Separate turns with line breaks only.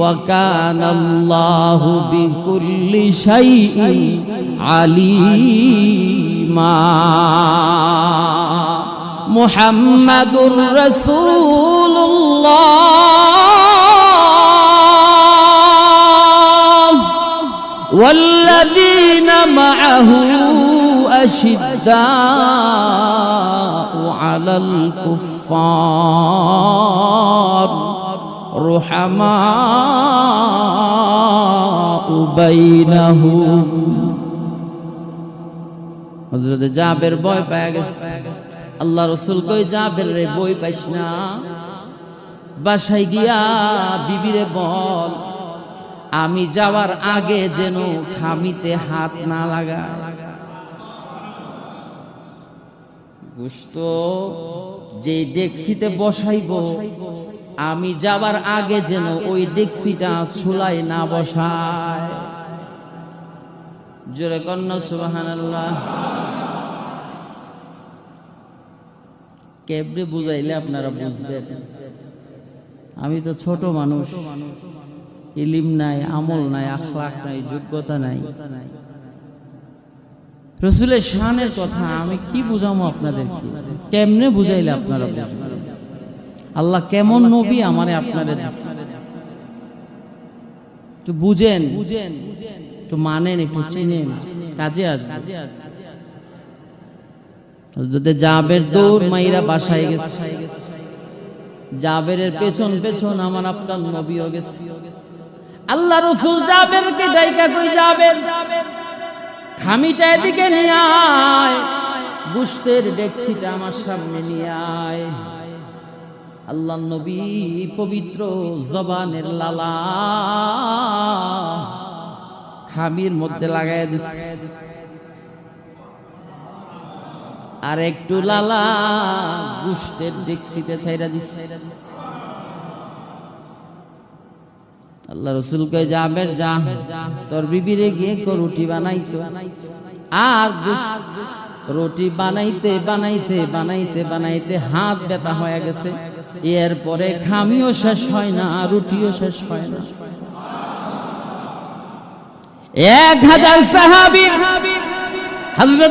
وكان الله بكل شيء عليما. محمد رسول الله. والذين معه أشداء على الكفار. رحماء بينهم হজরত জাবের বই পায় গেছে আল্লাহ রসুল কই জাবের রে বই পাইস না বাসায় গিয়া বিবিরে বল আমি যাওয়ার আগে যেন খামিতে হাত না লাগা গুস্ত যে ডেক্সিতে বসাইব আমি যাবার আগে যেন ওই ডেক্সিটা ছুলাই না বসায়। জোরে কন্যা সুবাহান কেবরে বুঝাইলে আপনারা বুঝবেন। আমি তো ছোট মানুষ। ইলিম নাই, আমল নাই আখলাক নাই, যোগ্যতা নাই। রসুলের শানের কথা আমি কি বুঝামো আপনাদের কেমনে বুঝাইলে আপনারা বুঝবেন? আল্লাহ কেমন নবী আমারে আপনারে তো বুঝেন বুঝেন একটু মানেন একটু চিনেন কাজে আসবে। যদি জাবের দৌড় মাইরা বাসায় গেছে। জাবেরের পেছন পেছন আমার আপনার নবীও গেছে। আল্লাহ রসুল জাবেরকে ডাইকা কই যাবেন খামিটা এদিকে নিয়ে আয়। বুস্তের ডেক্সিটা আমার সামনে নিয়ে আয়। আল্লাহ নবী পবিত্র জবানের লালা খামির মধ্যে লাগাই দিচ্ছে আর একটু লালা গুষ্টের ডেক্সিতে ছাইরা দিচ্ছে আল্লাহ রসুল কে যাবের যা তোর বিবিরে গিয়ে রুটি বানাইতো। আর রুটি বানাইতে বানাইতে বানাইতে বানাইতে হাত ব্যথা হয়ে গেছে। এরপরে খামিও শেষ হয় না রুটিও শেষ হয় না। এক হাজার সাহাবি হজরত